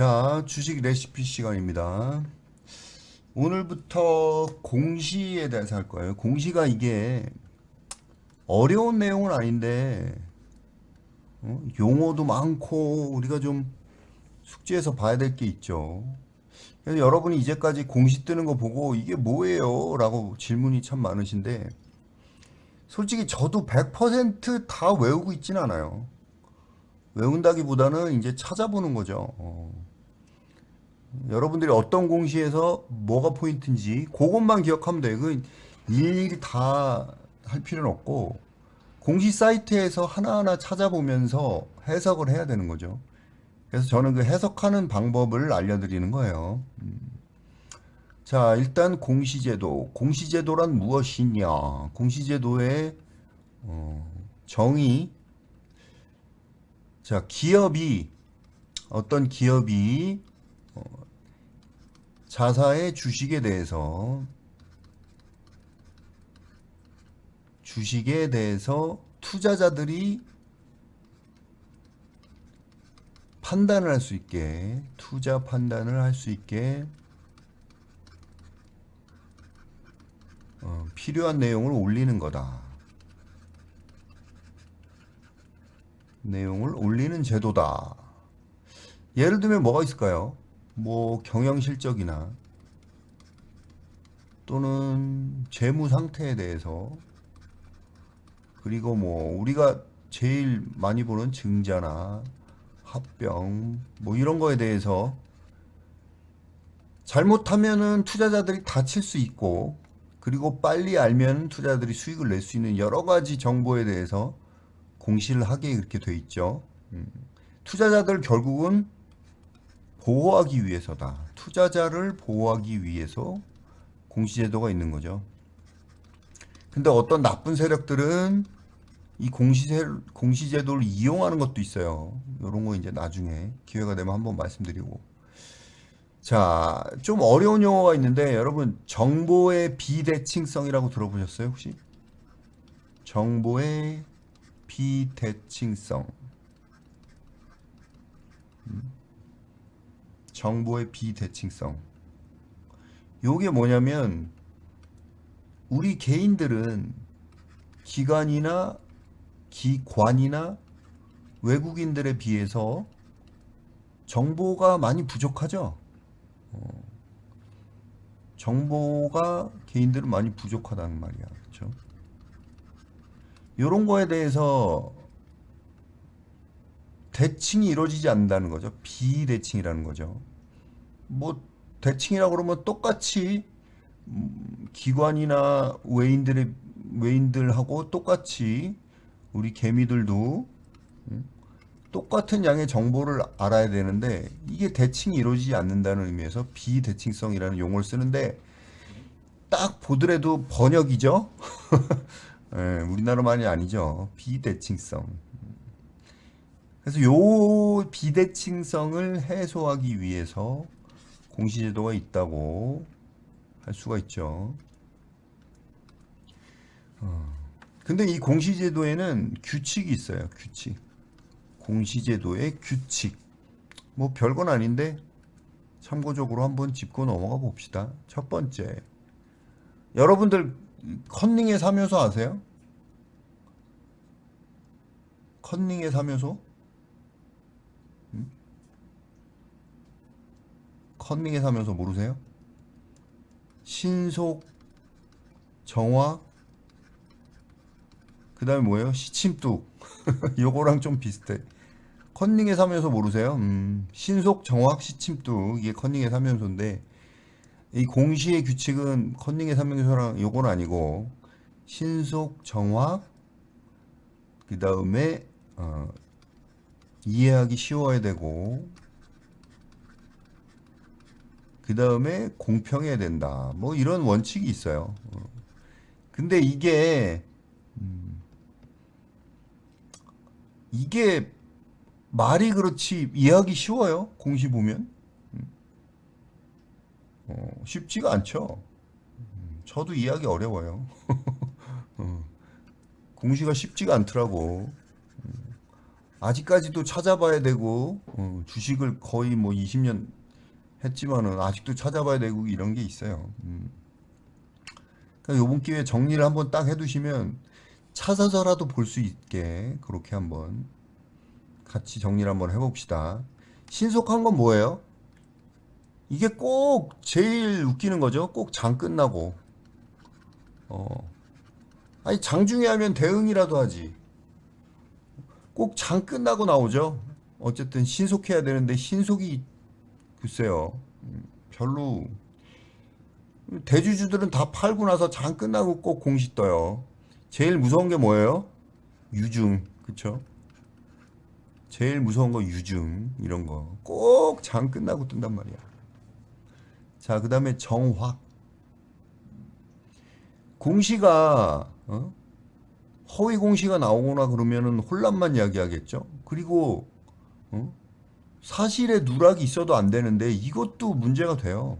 자, 주식 레시피 시간입니다. 오늘부터 공시에 대해서 할 거예요. 공시가 이게 어려운 내용은 아닌데 어? 용어도 많고 우리가 좀 숙지해서 봐야 될 게 있죠. 그래서 여러분이 이제까지 공시 뜨는 거 보고 이게 뭐예요? 라고 질문이 참 많으신데 솔직히 저도 100%다 외우고 있진 않아요. 외운다기보다는 이제 찾아보는 거죠. 어. 여러분들이 어떤 공시에서 뭐가 포인트인지 그것만 기억하면 돼요. 그 일일이 다 할 필요는 없고 공시 사이트에서 하나하나 찾아보면서 해석을 해야 되는 거죠. 그래서 저는 그 해석하는 방법을 알려드리는 거예요. 음. 자, 일단 공시제도. 공시제도란 무엇이냐? 공시제도의 어, 정의. 자, 기업이 어떤 기업이 어, 자사의 주식에 대해서 주식에 대해서 투자자들이 판단을 할 수 있게 투자 판단을 할 수 있게 어, 필요한 내용을 올리는 거다. 내용을 올리는 제도다. 예를 들면 뭐가 있을까요? 뭐 경영 실적이나 또는 재무 상태에 대해서 그리고 뭐 우리가 제일 많이 보는 증자나 합병 뭐 이런 거에 대해서 잘못하면은 투자자들이 다칠 수 있고 그리고 빨리 알면 투자자들이 수익을 낼 수 있는 여러 가지 정보에 대해서 공시를 하게 이렇게 돼 있죠. 음. 투자자들 결국은 보호하기 위해서다. 투자자를 보호하기 위해서 공시제도가 있는 거죠. 근데 어떤 나쁜 세력들은 이 공시제, 공시제도를 이용하는 것도 있어요. 이런 거 이제 나중에 기회가 되면 한번 말씀드리고. 자, 좀 어려운 용어가 있는데 여러분 정보의 비대칭성이라고 들어보셨어요, 혹시? 정보의 비대칭성. 정보의 비대칭성. 요게 뭐냐면 우리 개인들은 기관이나 기관이나 외국인들에 비해서 정보가 많이 부족하죠. 어, 정보가 개인들은 많이 부족하다는 말이야. 그렇죠? 이런 거에 대해서 대칭이 이루어지지 않는다는 거죠. 비대칭이라는 거죠. 뭐 대칭이라고 그러면 똑같이 음, 기관이나 외인들의 외인들하고 똑같이 우리 개미들도 음, 똑같은 양의 정보를 알아야 되는데 이게 대칭이 이루어지지 않는다는 의미에서 비대칭성이라는 용어를 쓰는데 딱 보더라도 번역이죠. 예, 우리나라만이 아니죠. 비대칭성. 그래서 요 비대칭성을 해소하기 위해서 공시제도가 있다고 할 수가 있죠. 어. 근데 이 공시제도에는 규칙이 있어요. 규칙. 공시제도의 규칙. 뭐 별건 아닌데 참고적으로 한번 짚고 넘어가 봅시다. 첫 번째. 여러분들 컨닝의 3요소 아세요? 컨닝의 3요소? 컨닝의 3요소 모르세요? 신속, 정확, 그 다음에 뭐예요? 시침뚝. 요거랑 좀 비슷해. 컨닝의 3요소 모르세요? 음, 신속, 정확, 시침뚝. 이게 컨닝의 3요소인데, 이 공시의 규칙은 컨닝의 3요소랑 요건 아니고, 신속, 정확, 그 다음에, 어, 이해하기 쉬워야 되고, 그 다음에 공평해야 된다. 뭐 이런 원칙이 있어요. 어. 근데 이게 음, 이게 말이 그렇지 이해하기 쉬워요. 공시 보면 음. 어, 쉽지가 않죠. 음, 저도 이해하기 어려워요. 어, 공시가 쉽지가 않더라고. 음. 아직까지도 찾아봐야 되고 어, 주식을 거의 뭐 20년 했지만은 아직도 찾아봐야 되고 이런 게 있어요. 음. 그러니까 이번 기회에 정리를 한번 딱 해두시면 찾아서라도 볼 수 있게 그렇게 한번 같이 정리를 한번 해봅시다. 신속한 건 뭐예요? 이게 꼭 제일 웃기는 거죠. 꼭 장 끝나고. 어. 아니 장 중에 하면 대응이라도 하지. 꼭 장 끝나고 나오죠. 어쨌든 신속해야 되는데 신속이 글쎄요. 음, 별로 대주주들은 다 팔고 나서 장 끝나고 꼭 공시 떠요. 제일 무서운 게 뭐예요? 유증. 그쵸? 제일 무서운 거 유증 이런 거 꼭 장 끝나고 뜬단 말이야. 자, 그다음에 정확. 공시가 어? 허위 공시가 나오거나 그러면은 혼란만 이야기하겠죠. 그리고 어? 사실에 누락이 있어도 안 되는데 이것도 문제가 돼요.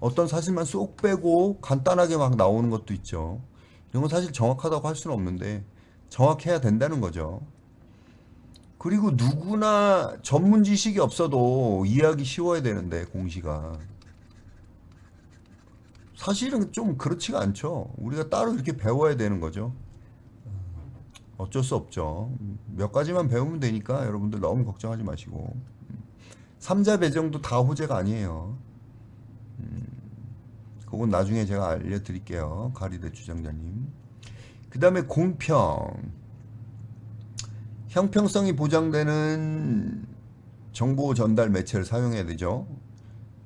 어떤 사실만 쏙 빼고 간단하게 막 나오는 것도 있죠. 이런 건 사실 정확하다고 할 수는 없는데 정확해야 된다는 거죠. 그리고 누구나 전문 지식이 없어도 이해하기 쉬워야 되는데 공시가 사실은 좀 그렇지가 않죠. 우리가 따로 이렇게 배워야 되는 거죠. 어쩔 수 없죠. 몇 가지만 배우면 되니까 여러분들 너무 걱정하지 마시고. 삼자 배정도 다 호재가 아니에요. 음, 그건 나중에 제가 알려드릴게요. 가리대 주장자님. 그 다음에 공평. 형평성이 보장되는 정보 전달 매체를 사용해야 되죠.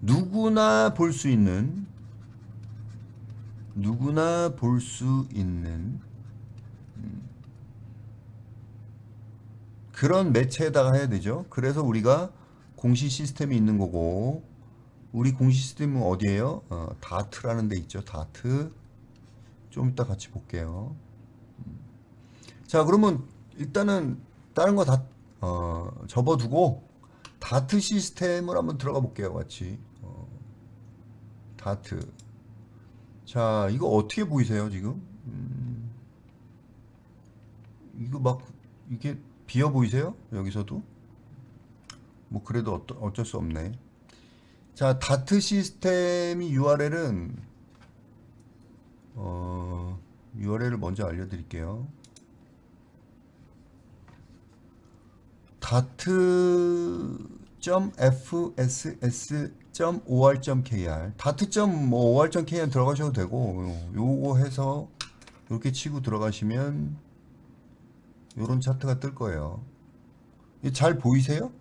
누구나 볼 수 있는 누구나 볼 수 있는 그런 매체에다가 해야 되죠. 그래서 우리가 공시 시스템이 있는 거고 우리 공시 시스템은 어디예요? 어, 다트라는 데 있죠. 다트. 좀 이따 같이 볼게요. 음. 자, 그러면 일단은 다른 거 다 어, 접어두고 다트 시스템을 한번 들어가 볼게요. 같이. 어, 다트. 자, 이거 어떻게 보이세요, 지금? 음, 이거 막, 이게 비어 보이세요? 여기서도? 뭐, 그래도 어떠, 어쩔 수 없네. 자, 다트 시스템이 URL은, 어, URL을 먼저 알려드릴게요. 다트.fss.or.kr 다트.or.kr 들어가셔도 되고 요거 해서 이렇게 치고 들어가시면 요런 차트가 뜰 거예요. 잘 보이세요?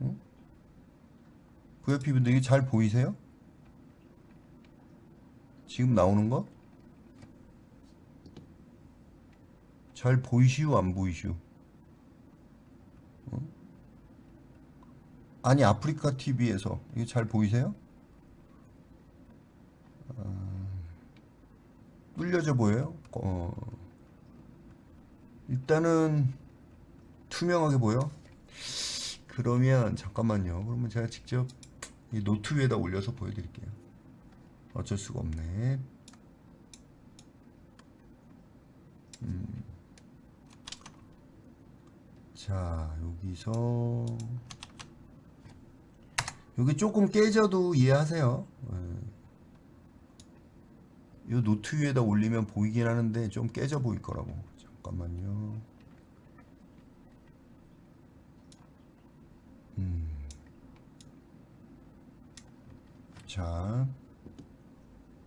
응? VIP 분들 이게 잘 보이세요? 지금 나오는 거? 잘 보이시우 안 보이시우? 아니 아프리카 TV에서 이게 잘 보이세요? 아, 뚫려져 보여요? 어, 일단은 투명하게 보여? 그러면 잠깐만요. 그러면 제가 직접 이 노트 위에다 올려서 보여드릴게요. 어쩔 수가 없네. 음. 자 여기서 여기 조금 깨져도 이해하세요. 이 노트 위에다 올리면 보이긴 하는데 좀 깨져 보일 거라고. 잠깐만요. 음. 자,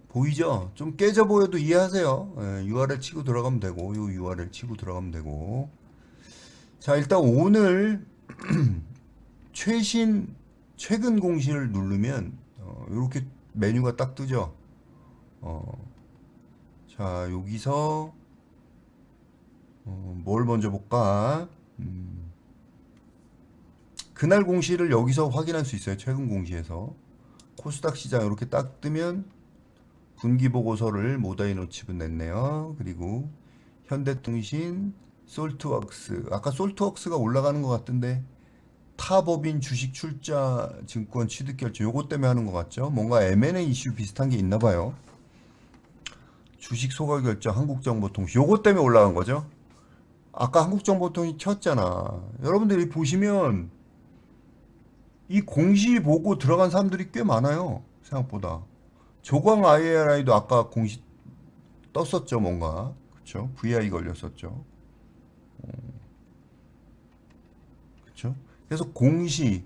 보이죠? 좀 깨져 보여도 이해하세요. 예, URL 치고 들어가면 되고, 요 URL 치고 들어가면 되고. 자, 일단 오늘 최신 최근 공시를 누르면 어, 이렇게 메뉴가 딱 뜨죠. 어, 자 여기서 어, 뭘 먼저 볼까? 음, 그날 공시를 여기서 확인할 수 있어요. 최근 공시에서 코스닥 시장 이렇게 딱 뜨면 분기 보고서를 모다이 노치분 냈네요. 그리고 현대통신, 솔트웍스 아까 솔트웍스가 올라가는 것 같은데 타법인 주식 출자 증권 취득 결정 요것 때문에 하는 것 같죠? 뭔가 M&A 이슈 비슷한 게 있나 봐요. 주식 소각 결정 한국정보통신 요것 때문에 올라간 거죠? 아까 한국정보통이 켰잖아. 여러분들이 보시면 이 공시 보고 들어간 사람들이 꽤 많아요. 생각보다. 조광 IRI도 아까 공시 떴었죠, 뭔가. 그쵸? VI 걸렸었죠. 그쵸? 그래서 공시,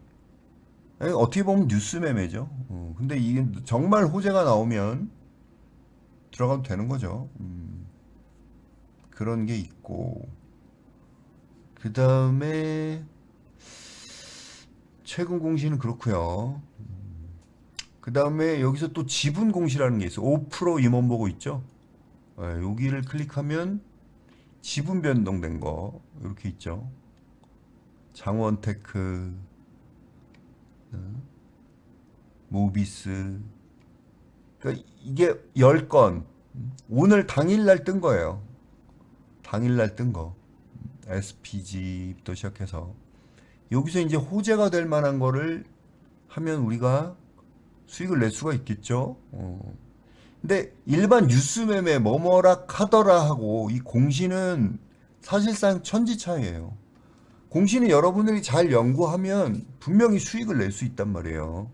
에, 어떻게 보면 뉴스 매매죠. 어, 근데 이게 정말 호재가 나오면 들어가도 되는 거죠. 음, 그런 게 있고. 그 다음에 최근 공시는 그렇고요. 그 다음에 여기서 또 지분 공시라는 게 있어요. 5% 임원 보고 있죠? 예, 여기를 클릭하면 지분 변동된 거 이렇게 있죠. 장원테크, 어, 모비스. 그러니까 이게 10건 오늘 당일날 뜬 거예요. 당일날 뜬 거. SPG부터 시작해서 여기서 이제 호재가 될 만한 거를 하면 우리가 수익을 낼 수가 있겠죠. 어. 근데 일반 뉴스 매매 뭐뭐라 하더라 하고 이 공시는 사실상 천지 차이예요. 공시는 여러분들이 잘 연구하면 분명히 수익을 낼 수 있단 말이에요.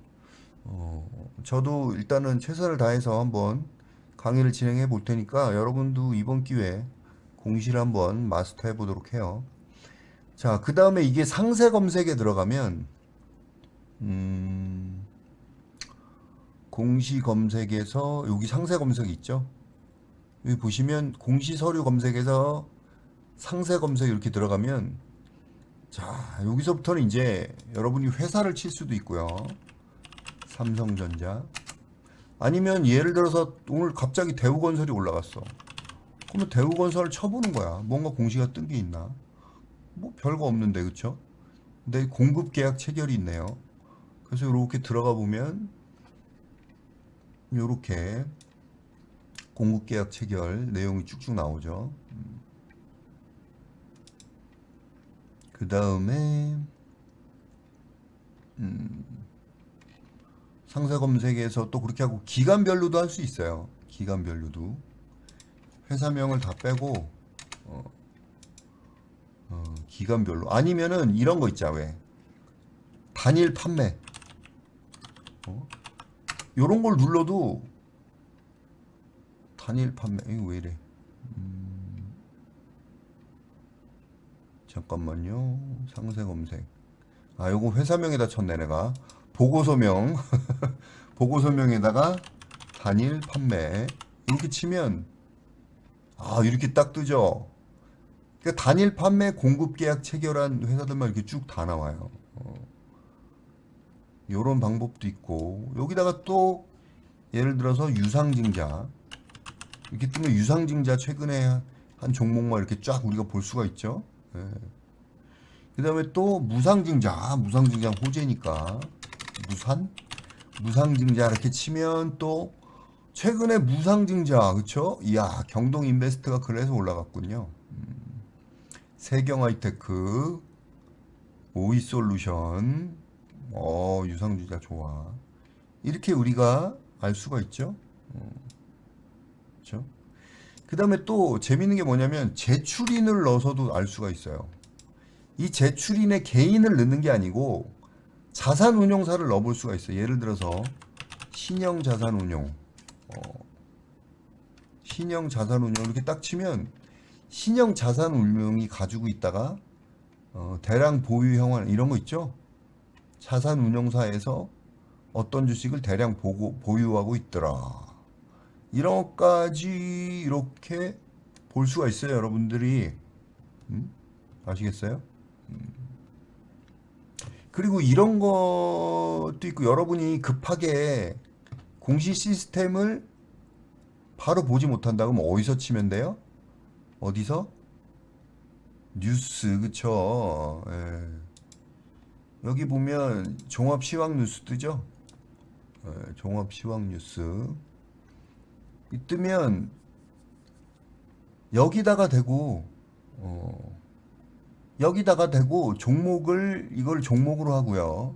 어, 저도 일단은 최선을 다해서 한번 강의를 진행해 볼 테니까 여러분도 이번 기회에 공시를 한번 마스터해 보도록 해요. 자, 그 다음에 이게 상세 검색에 들어가면, 음, 공시 검색에서 여기 상세 검색이 있죠. 여기 보시면 공시 서류 검색에서 상세 검색 이렇게 들어가면 자 여기서부터는 이제 여러분이 회사를 칠 수도 있고요. 삼성전자 아니면 예를 들어서 오늘 갑자기 대우건설이 올라갔어. 그러면 대우건설을 쳐보는 거야. 뭔가 공시가 뜬 게 있나? 뭐 별거 없는데 그쵸? 근데 공급 계약 체결이 있네요. 그래서 이렇게 들어가 보면 요렇게 공급 계약 체결 내용이 쭉쭉 나오죠. 그 다음에 음, 상세 검색에서 또 그렇게 하고 기간별로도 할 수 있어요. 기간별로도 회사명을 다 빼고 어, 어, 기간별로. 아니면은 이런 거 있자 왜? 단일 판매. 어? 요런 걸 눌러도 단일 판매 이거 왜 이래? 음, 잠깐만요. 상세 검색. 아 요거 회사명에다 쳤네 내가. 보고서명. 보고서명에다가 단일 판매. 이렇게 치면 아 이렇게 딱 뜨죠 그러니까 단일 판매 공급 계약 체결한 회사들만 이렇게 쭉 다 나와요 어. 요런 방법도 있고 여기다가 또 예를 들어서 유상증자 이렇게 뜨면 유상증자 최근에 한 종목만 이렇게 쫙 우리가 볼 수가 있죠. 예. 그 다음에 또 무상증자 아, 무상증자 호재니까 무산 무상증자 이렇게 치면 또 최근에 무상증자 그쵸? 이야 경동 인베스트가 그래서 올라갔군요. 음. 세경 하이테크 오이솔루션 어, 유상주자 좋아. 이렇게 우리가 알 수가 있죠. 어, 그렇죠? 그 다음에 또 재밌는 게 뭐냐면 제출인을 넣어서도 알 수가 있어요. 이 제출인의 개인을 넣는 게 아니고 자산운용사를 넣어볼 수가 있어요. 예를 들어서 신형 자산운용, 어, 신형 자산 운용 이렇게 딱 치면 신형 자산 운용이 가지고 있다가 어, 대량 보유 형환 이런 거 있죠. 자산 운용사에서 어떤 주식을 대량 보고, 보유하고 있더라. 이런 것까지 이렇게 볼 수가 있어요, 여러분들이. 음? 아시겠어요? 음. 그리고 이런 것도 있고, 여러분이 급하게 공시 시스템을 바로 보지 못한다 그러면 어디서 치면 돼요? 어디서? 뉴스, 그쵸? 예. 여기 보면 종합 시황 뉴스 뜨죠? 예, 종합 시황 뉴스. 이 뜨면 여기다가 대고 어, 여기다가 대고 종목을 이걸 종목으로 하고요.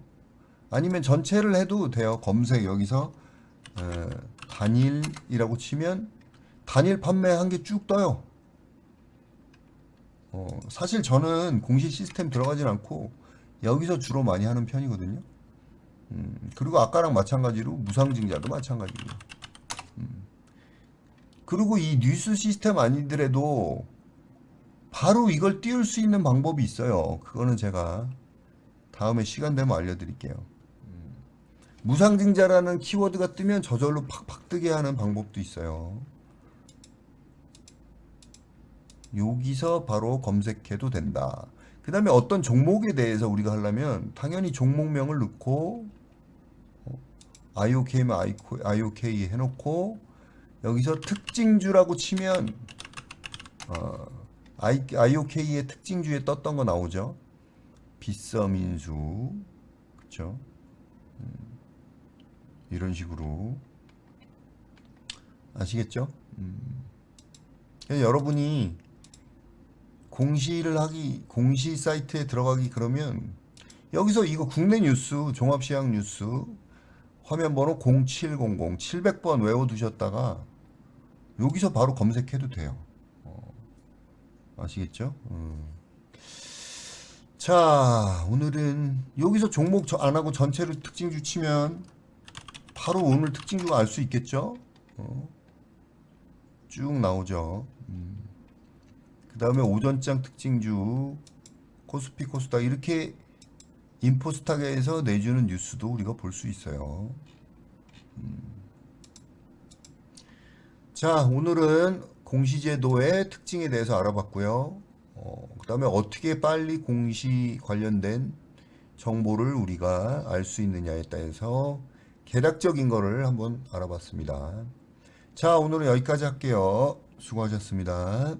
아니면 전체를 해도 돼요. 검색 여기서 에, 단일이라고 치면 단일 판매한 게 쭉 떠요. 어, 사실 저는 공시 시스템 들어가진 않고 여기서 주로 많이 하는 편이거든요. 음, 그리고 아까랑 마찬가지로 무상증자도 마찬가지고요. 음. 그리고 이 뉴스 시스템 아니더라도 바로 이걸 띄울 수 있는 방법이 있어요. 그거는 제가 다음에 시간 되면 알려드릴게요. 음. 무상증자라는 키워드가 뜨면 저절로 팍팍 뜨게 하는 방법도 있어요. 여기서 바로 검색해도 된다. 그 다음에 어떤 종목에 대해서 우리가 하려면 당연히 종목명을 넣고 어, IOK면 IOK 해놓고 여기서 특징주라고 치면 어, IOK의 특징주에 떴던 거 나오죠. 빗서민수 그쵸? 음, 이런 식으로 아시겠죠? 음. 여러분이 공시를 하기 공시 사이트에 들어가기 그러면 여기서 이거 국내 뉴스 종합시황 뉴스 화면 번호 0700 700번 외워두셨다가 여기서 바로 검색해도 돼요. 어, 아시겠죠? 음. 자 오늘은 여기서 종목 저- 안 하고 전체를 특징 주 치면 바로 오늘 특징주가 알수 있겠죠? 어. 쭉 나오죠. 음. 그 다음에 오전장 특징주 코스피 코스닥 이렇게 인포스탁에서 내주는 뉴스도 우리가 볼 수 있어요. 음. 자 오늘은 공시제도의 특징에 대해서 알아봤고요. 어, 그 다음에 어떻게 빨리 공시 관련된 정보를 우리가 알 수 있느냐에 따라서 개략적인 거를 한번 알아봤습니다. 자, 오늘은 여기까지 할게요. 수고하셨습니다.